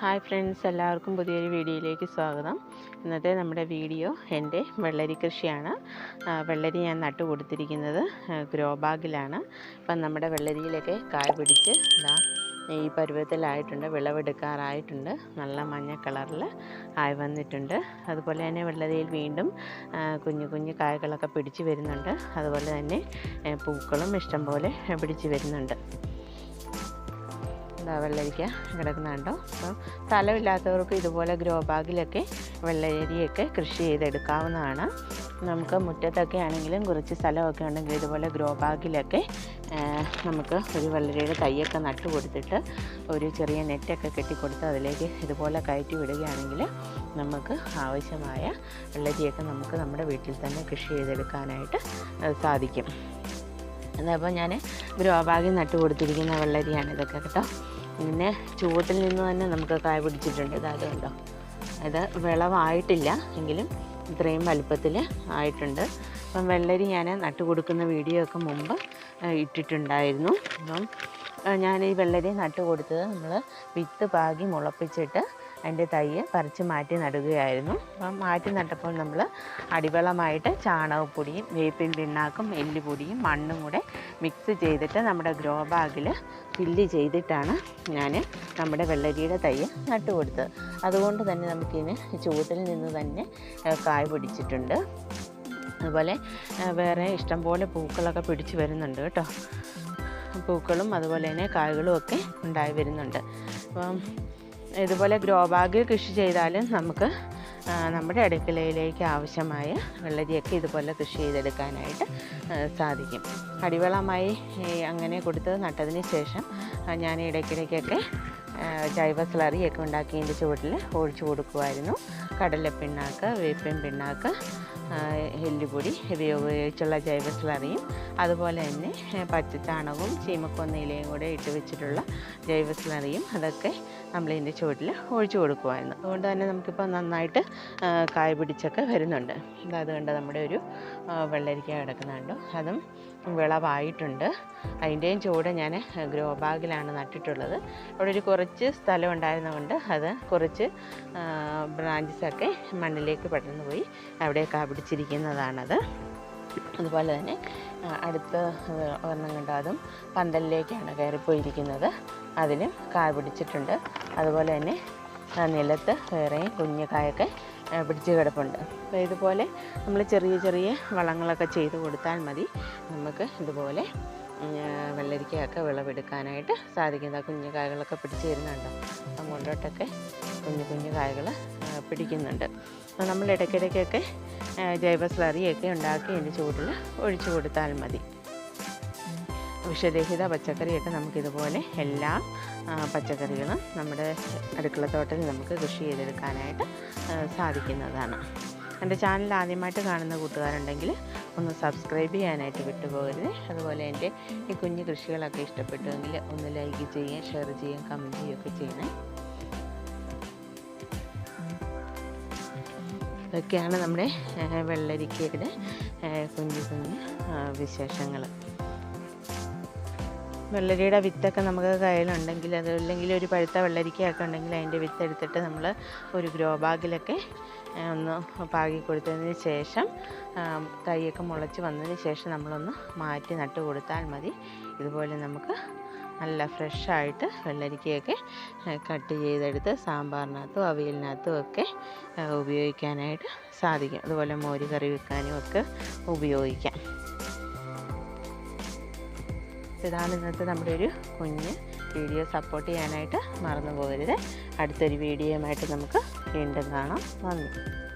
Hi friends എല്ലാവർക്കും പുതിയൊരു വീഡിയോയിലേക്ക് സ്വാഗതം. ഇന്നത്തെ നമ്മുടെ വീഡിയോ എന്റെ വെള്ളരി കൃഷിയാണ്. വെള്ളരി ഞാൻ നട്ടു കൊടുത്തിരിക്കുന്നത് ഗ്രോ ബാഗിലാണ് അപ്പം നമ്മുടെ വെള്ളരിയിലൊക്കെ കായ പിടിച്ച് ഇതാ ഈ പരുവത്തിലായിട്ടുണ്ട് വിളവെടുക്കാറായിട്ടുണ്ട്. നല്ല മഞ്ഞ കളറിൽ ആയി വന്നിട്ടുണ്ട്. അതുപോലെ തന്നെ വെള്ളരിയിൽ വീണ്ടും കുഞ്ഞു കുഞ്ഞു കായകളൊക്കെ പിടിച്ച് വരുന്നുണ്ട്. അതുപോലെ തന്നെ പൂക്കളും ഇഷ്ടംപോലെ പിടിച്ച് വരുന്നുണ്ട്. വെള്ളരിക്ക കിടക്കുന്നുണ്ടോ. അപ്പം സ്ഥലമില്ലാത്തവർക്ക് ഇതുപോലെ ഗ്രോ ബാഗിലൊക്കെ വെള്ളരിയൊക്കെ കൃഷി ചെയ്തെടുക്കാവുന്നതാണ്. നമുക്ക് മുറ്റത്തൊക്കെ ആണെങ്കിലും കുറച്ച് സ്ഥലമൊക്കെ ഉണ്ടെങ്കിൽ ഇതുപോലെ ഗ്രോ ബാഗിലൊക്കെ നമുക്ക് ഒരു വെള്ളരിയുടെ തൈയൊക്കെ നട്ടു കൊടുത്തിട്ട് ഒരു ചെറിയ നെറ്റൊക്കെ കെട്ടിക്കൊടുത്ത് അതിലേക്ക് ഇതുപോലെ കയറ്റി വിടുകയാണെങ്കിൽ നമുക്ക് ആവശ്യമായ വെള്ളരിയൊക്കെ നമുക്ക് നമ്മുടെ വീട്ടിൽ തന്നെ കൃഷി ചെയ്തെടുക്കാനായിട്ട് സാധിക്കും. അതപ്പോൾ ഞാൻ ഗ്രോ ബാഗിൽ നട്ടു കൊടുത്തിരിക്കുന്ന വെള്ളരിയാണ് ഇതൊക്കെ കേട്ടോ. പിന്നെ ചുവട്ടിൽ നിന്ന് തന്നെ നമുക്ക് കായ പിടിച്ചിട്ടുണ്ട്. ഇത് കൊണ്ടോ? ഇത് വിളവായിട്ടില്ല എങ്കിലും ഇത്രയും വലുപ്പത്തിൽ ആയിട്ടുണ്ട്. അപ്പം വെള്ളരി ഞാൻ നട്ടു കൊടുക്കുന്ന വീഡിയോ ഒക്കെ മുമ്പ് ഇട്ടിട്ടുണ്ടായിരുന്നു. അപ്പം ഞാൻ ഈ വെള്ളരി നട്ടു കൊടുത്തത് നമ്മൾ വിത്ത് പാകി മുളപ്പിച്ചിട്ട് അതിന്റെ തൈ പറിച്ച് മാറ്റി നടുകയായിരുന്നു. അപ്പം മാറ്റി നട്ടപ്പോൾ നമ്മൾ അടിവളമായിട്ട് ചാണകപ്പൊടിയും വേപ്പിൻ പിണ്ണാക്കും എല്ലുപൊടിയും മണ്ണും കൂടെ മിക്സ് ചെയ്തിട്ട് നമ്മുടെ ഗ്രോ ബാഗിൽ ഫില്ല് ചെയ്തിട്ടാണ് ഞാൻ നമ്മുടെ വെള്ളരിയുടെ തൈ നട്ടുകൊടുത്തത് അതുകൊണ്ട് തന്നെ നമുക്കിതിന് ചുവട്ടിൽ നിന്ന് തന്നെ കായ് പിടിച്ചിട്ടുണ്ട്. അതുപോലെ വേറെ ഇഷ്ടംപോലെ പൂക്കളൊക്കെ പിടിച്ച് വരുന്നുണ്ട് കേട്ടോ. പൂക്കളും അതുപോലെ തന്നെ കായ്കളും ഒക്കെ ഉണ്ടായി വരുന്നുണ്ട്. അപ്പം ഇതുപോലെ ഗ്രോ ബാഗിൽ കൃഷി ചെയ്താലും നമുക്ക് നമ്മുടെ അടുക്കളയിലേക്ക് ആവശ്യമായ വെള്ളരിയൊക്കെ ഇതുപോലെ കൃഷി ചെയ്തെടുക്കാനായിട്ട് സാധിക്കും. അടിവളമായി അങ്ങനെ കൊടുത്ത് നട്ടതിന് ശേഷം ഞാൻ ഇടയ്ക്കിടയ്ക്കൊക്കെ ജൈവ സ്ലറിയൊക്കെ ഉണ്ടാക്കിയതിന്റെ ചുവട്ടിൽ ഒഴിച്ചു കൊടുക്കുമായിരുന്നു. കടല പിണ്ണാക്ക് വേപ്പിൻ പിണ്ണാക്ക് എല്ലുപൊടി ഉപയോഗിച്ചുള്ള ജൈവ സ്ലറിയും അതുപോലെ തന്നെ പച്ചച്ചാണകവും ചീമക്കൊന്നയിലയും കൂടെ ഇട്ട് വെച്ചിട്ടുള്ള ജൈവ സ്ലറിയും അതൊക്കെ നമ്മളിതിന്റെ ചുവട്ടിൽ ഒഴിച്ചു കൊടുക്കുമായിരുന്നു. അതുകൊണ്ട് തന്നെ നമുക്കിപ്പോൾ നന്നായിട്ട് കായ പിടിച്ചൊക്കെ വരുന്നുണ്ട്. അതുകൊണ്ട് നമ്മുടെ ഒരു വെള്ളരിക്ക കിടക്കുന്നുണ്ട്. അതും വിളവായിട്ടുണ്ട്. അതിന്റെയും ചൂട് ഞാൻ ഗ്രോ ബാഗിലാണ് നട്ടിട്ടുള്ളത്. അവിടെ ഒരു കുറച്ച് സ്ഥലം ഉണ്ടായിരുന്നതുകൊണ്ട് അത് കുറച്ച് ബ്രാഞ്ചസൊക്കെ മണ്ണിലേക്ക് പടർന്നു പോയി അവിടെയൊക്കെ പിടിച്ചിരിക്കുന്നതാണത്. അതുപോലെ തന്നെ അടുത്ത ഒരെണ്ണം കണ്ട? അതും പന്തലിലേക്കാണ് കയറിപ്പോയിരിക്കുന്നത്. അതിലും കായ പിടിച്ചിട്ടുണ്ട്. അതുപോലെ തന്നെ നിലത്ത് വേറെയും കുഞ്ഞു കായൊക്കെ പിടിച്ച് കിടപ്പുണ്ട്. അപ്പോൾ ഇതുപോലെ നമ്മൾ ചെറിയ ചെറിയ വളങ്ങളൊക്കെ ചെയ്ത് കൊടുത്താൽ മതി. നമുക്ക് ഇതുപോലെ വെള്ളരിക്കയൊക്കെ വിളവെടുക്കാനായിട്ട് സാധിക്കുന്നത് കുഞ്ഞു കായകളൊക്കെ പിടിച്ച് വരുന്നുണ്ടോ? അപ്പം മുണ്ടോട്ടൊക്കെ കുഞ്ഞു കുഞ്ഞു കായകൾ പിടിക്കുന്നുണ്ട്. അപ്പോൾ നമ്മൾ ഇടയ്ക്കിടയ്ക്കൊക്കെ ജൈവ സ്ലറിയൊക്കെ ഉണ്ടാക്കി അതിന്റെ ചൂടിൽ ഒഴിച്ചു കൊടുത്താൽ മതി. വിഷരഹിത പച്ചക്കറിയൊക്കെ നമുക്കിതുപോലെ എല്ലാ പച്ചക്കറികളും നമ്മുടെ അടുക്കളത്തോട്ടത്തിൽ നമുക്ക് കൃഷി ചെയ്തെടുക്കാനായിട്ട് സാധിക്കുന്നതാണ്. എന്റെ ചാനൽ ആദ്യമായിട്ട് കാണുന്ന കൂട്ടുകാരുണ്ടെങ്കിൽ ഒന്ന് സബ്സ്ക്രൈബ് ചെയ്യാനായിട്ട് വിട്ടുപോകരുത്. അതുപോലെ എന്റെ ഈ കുഞ്ഞു കൃഷികളൊക്കെ ഇഷ്ടപ്പെട്ടുവെങ്കിൽ ഒന്ന് ലൈക്ക് ചെയ്യുകയും ഷെയർ ചെയ്യുകയും കമന്റ് ചെയ്യുകയൊക്കെ ചെയ്യണേ. ഇതൊക്കെയാണ് നമ്മുടെ വെള്ളരിക്കയുടെ കുഞ്ഞു കുഞ്ഞു വിശേഷങ്ങൾ. വെള്ളരിയുടെ വിത്തൊക്കെ നമുക്ക് കയ്യിലുണ്ടെങ്കിൽ അത് അല്ലെങ്കിൽ ഒരു പഴുത്ത വെള്ളരിക്കയൊക്കെ ഉണ്ടെങ്കിൽ അതിന്റെ വിത്ത് എടുത്തിട്ട് നമ്മൾ ഒരു ഗ്രോ ബാഗിലൊക്കെ ഒന്ന് പാകി കൊടുത്തതിന് ശേഷം തൈയൊക്കെ മുളച്ച് വന്നതിന് ശേഷം നമ്മളൊന്ന് മാറ്റി നട്ട് കൊടുത്താൽ മതി. ഇതുപോലെ നമുക്ക് നല്ല ഫ്രഷായിട്ട് വെള്ളരിക്കയൊക്കെ കട്ട് ചെയ്തെടുത്ത് സാമ്പാറിനകത്തും അവിയലിനകത്തും ഒക്കെ ഉപയോഗിക്കാനായിട്ട് സാധിക്കും. അതുപോലെ മോര് കറി വെക്കാനും ഒക്കെ ഉപയോഗിക്കാം. ഇതാണ് ഇന്നത്തെ നമ്മുടെ ഒരു കുഞ്ഞ് വീഡിയോ സപ്പോർട്ട് ചെയ്യാനായിട്ട് മറന്നു പോകരുത് അടുത്തൊരു വീഡിയോയുമായിട്ട് നമുക്ക് വീണ്ടും കാണാം. നന്ദി.